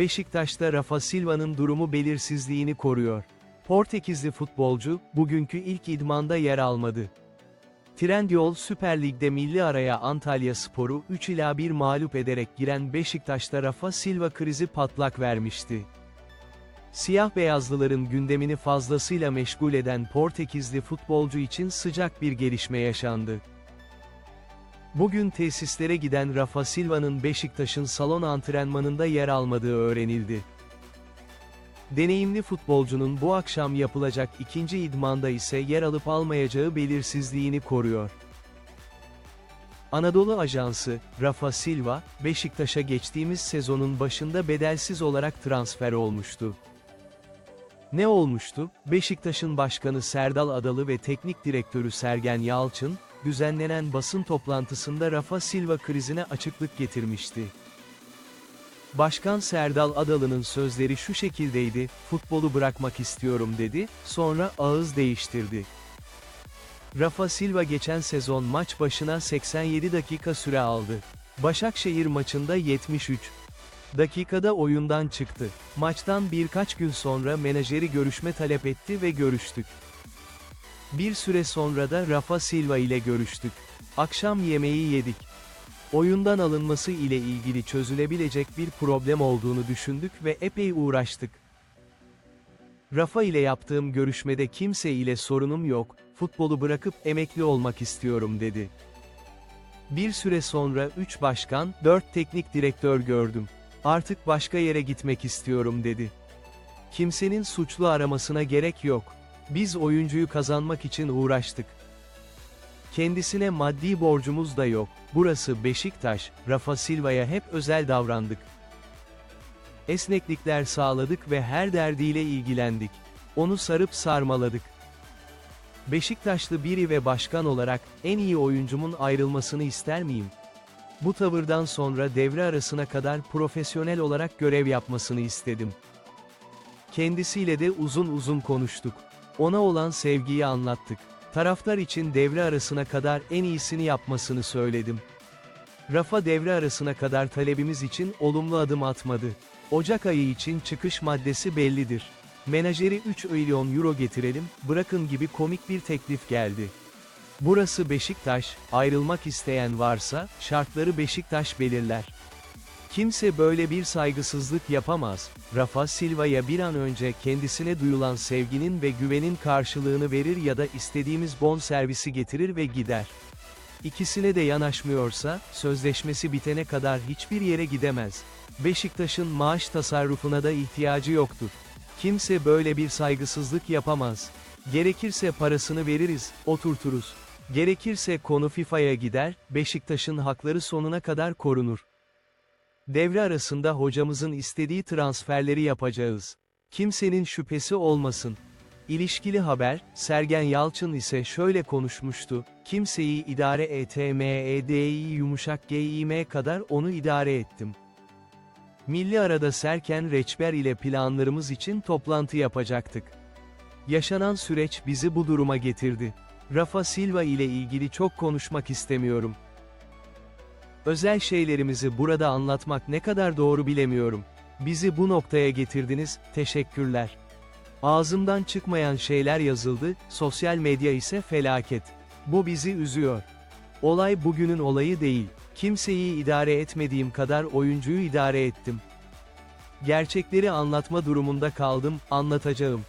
Beşiktaş'ta Rafa Silva'nın durumu belirsizliğini koruyor. Portekizli futbolcu, bugünkü ilk idmanda yer almadı. Trendyol Süper Lig'de milli araya Antalya Sporu 3 ila 1 mağlup ederek giren Beşiktaş'ta Rafa Silva krizi patlak vermişti. Siyah beyazlıların gündemini fazlasıyla meşgul eden Portekizli futbolcu için sıcak bir gelişme yaşandı. Bugün tesislere giden Rafa Silva'nın Beşiktaş'ın salon antrenmanında yer almadığı öğrenildi. Deneyimli futbolcunun bu akşam yapılacak ikinci idmanda ise yer alıp almayacağı belirsizliğini koruyor. Anadolu Ajansı, Rafa Silva, Beşiktaş'a geçtiğimiz sezonun başında bedelsiz olarak transfer olmuştu. Ne olmuştu? Beşiktaş'ın başkanı Serdal Adalı ve teknik direktörü Sergen Yalçın, düzenlenen basın toplantısında Rafa Silva krizine açıklık getirmişti. Başkan Serdal Adalı'nın sözleri şu şekildeydi, futbolu bırakmak istiyorum dedi, sonra ağız değiştirdi. Rafa Silva geçen sezon maç başına 87 dakika süre aldı. Başakşehir maçında 73 dakikada oyundan çıktı. Maçtan birkaç gün sonra menajeri görüşme talep etti ve görüştük. Bir süre sonra da Rafa Silva ile görüştük. Akşam yemeği yedik. Oyundan alınması ile ilgili çözülebilecek bir problem olduğunu düşündük ve epey uğraştık. Rafa ile yaptığım görüşmede kimse ile sorunum yok, futbolu bırakıp emekli olmak istiyorum dedi. Bir süre sonra 3 başkan, 4 teknik direktör gördüm. Artık başka yere gitmek istiyorum dedi. Kimsenin suçlu aramasına gerek yok. Biz oyuncuyu kazanmak için uğraştık. Kendisine maddi borcumuz da yok. Burası Beşiktaş, Rafa Silva'ya hep özel davrandık. Esneklikler sağladık ve her derdiyle ilgilendik. Onu sarıp sarmaladık. Beşiktaşlı biri ve başkan olarak en iyi oyuncumun ayrılmasını ister miyim? Bu tavırdan sonra devre arasına kadar profesyonel olarak görev yapmasını istedim. Kendisiyle de uzun uzun konuştuk. Ona olan sevgiyi anlattık. Taraftar için devre arasına kadar en iyisini yapmasını söyledim. Rafa devre arasına kadar talebimiz için olumlu adım atmadı. Ocak ayı için çıkış maddesi bellidir. Menajeri 3 milyon euro getirelim, bırakın gibi komik bir teklif geldi. Burası Beşiktaş, ayrılmak isteyen varsa, şartları Beşiktaş belirler. Kimse böyle bir saygısızlık yapamaz. Rafa Silva'ya bir an önce kendisine duyulan sevginin ve güvenin karşılığını verir ya da istediğimiz bon servisi getirir ve gider. İkisine de yanaşmıyorsa, sözleşmesi bitene kadar hiçbir yere gidemez. Beşiktaş'ın maaş tasarrufuna da ihtiyacı yoktur. Kimse böyle bir saygısızlık yapamaz. Gerekirse parasını veririz, oturturuz. Gerekirse konu FIFA'ya gider, Beşiktaş'ın hakları sonuna kadar korunur. Devre arasında hocamızın istediği transferleri yapacağız. Kimsenin şüphesi olmasın. İlişkili haber, Sergen Yalçın ise şöyle konuşmuştu, kimseyi idare etmedi yumuşak giyime kadar onu idare ettim. Milli arada Serken Reçber ile planlarımız için toplantı yapacaktık. Yaşanan süreç bizi bu duruma getirdi. Rafa Silva ile ilgili çok konuşmak istemiyorum. Özel şeylerimizi burada anlatmak ne kadar doğru bilemiyorum. Bizi bu noktaya getirdiniz, teşekkürler. Ağzımdan çıkmayan şeyler yazıldı, sosyal medya ise felaket. Bu bizi üzüyor. Olay bugünün olayı değil. Kimseyi idare etmediğim kadar oyuncuyu idare ettim. Gerçekleri anlatma durumunda kaldım, anlatacağım.